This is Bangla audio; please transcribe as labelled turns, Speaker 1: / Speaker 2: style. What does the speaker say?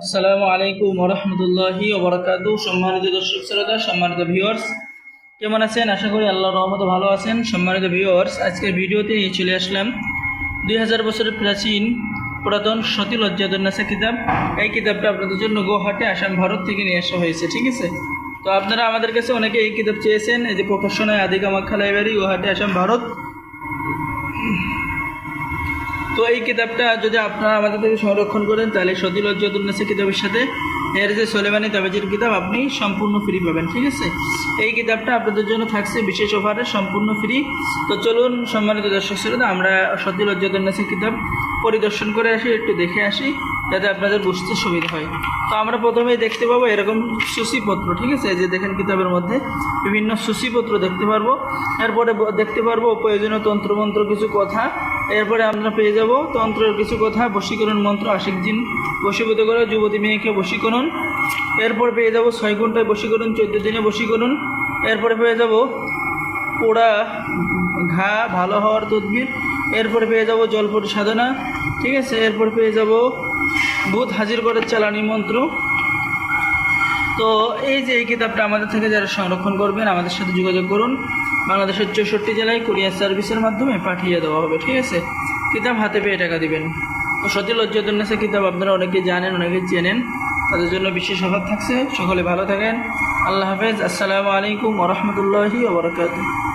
Speaker 1: আসসালামু আলাইকুম রহমতুল্লাহি ওবরাকাতু। সম্মানিত দর্শক শ্রোতা, সম্মানিত ভিউয়ার্স কেমন আছেন? আশা করি আল্লাহ রহমতে ভালো আছেন। সম্মানিত ভিউয়ার্স আজকের ভিডিওতে নিয়ে চলে আসলাম দুই হাজার বছরের প্রাচীন পুরাতন সতী লজ্জাদন্যাসা কিতাব। এই কিতাবটা আপনাদের জন্য গুয়াহাটি, আসাম, ভারত থেকে নিয়ে আসা হয়েছে, ঠিক আছে? তো আপনারা আমাদের কাছে অনেকে এই কিতাব চেয়েছেন, এই যে প্রকাশনায় আদিকা মাক্ষা লাইব্রেরি, গুয়াহাটি, আসাম, ভারত। তো এই কিতাবটা যদি আপনারা আমাদের থেকে সংরক্ষণ করেন, তাহলে সদিল অজ্জতুন্নাসা কিতাবের সাথে এর যে সোলেমানি তাবেজের কিতাব, আপনি সম্পূর্ণ ফ্রি পাবেন, ঠিক আছে? এই কিতাবটা আপনাদের জন্য থাকছে বিশেষ অফারে সম্পূর্ণ ফ্রি তো চলুন, সম্মানিত দর্শক শ্রোতা, আমরা সদিল অজ্জতুন্নাসা কিতাব পরিদর্শন করে আসি, একটু দেখে আসি, যাতে আপনাদের বুঝতে সুবিধা হয়। তো আমরা প্রথমেই দেখতে পাবো এরকম সূচিপত্র, ঠিক আছে? যে দেখেন কিতাবের মধ্যে বিভিন্ন সূচিপত্র দেখতে পারব। এরপরে দেখতে পারব প্রয়োজনীয় তন্ত্রমন্ত্র, কিছু কথা। এরপরে আমরা পেয়ে যাব তন্ত্রের কিছু কথা, বশীকরণ মন্ত্র, আশিক জিন। বশীভূত করে, যুবতী মেয়েকে বশীকরণ। এরপর পেয়ে যাব ছয় ঘন্টায় বশীকরণ, চোদ্দ দিনে বশীকরণ। এরপরে পেয়ে যাব পোড়া, ঘা, ভালো হওয়ার তদবির। এরপরে পেয়ে যাব জলপট সাধনা ঠিক আছে? এরপর পেয়ে যাব ভূত হাজির করার চালানি মন্ত্র। তো এই যে এই কিতাবটা আমাদের থেকে যারা সংরক্ষণ করবেন, আমাদের সাথে যোগাযোগ করুন। বাংলাদেশের চৌষট্টি জেলায় কুরিয়ার সার্ভিসের মাধ্যমে পাঠিয়ে দেওয়া হবে, ঠিক আছে? কিতাব হাতে পেয়ে টাকা দিবেন। তো সতী লজ্জাদন্যাসের কিতাব আপনারা অনেকে জানেন, অনেকে চেনেন। তাদের জন্য বিশেষ অফার থাকছে। সকলে ভালো থাকেন। আল্লাহ হাফেজ। আসসালামু আলাইকুম ওরহমতুল্লাহি ওবরাকাতুহ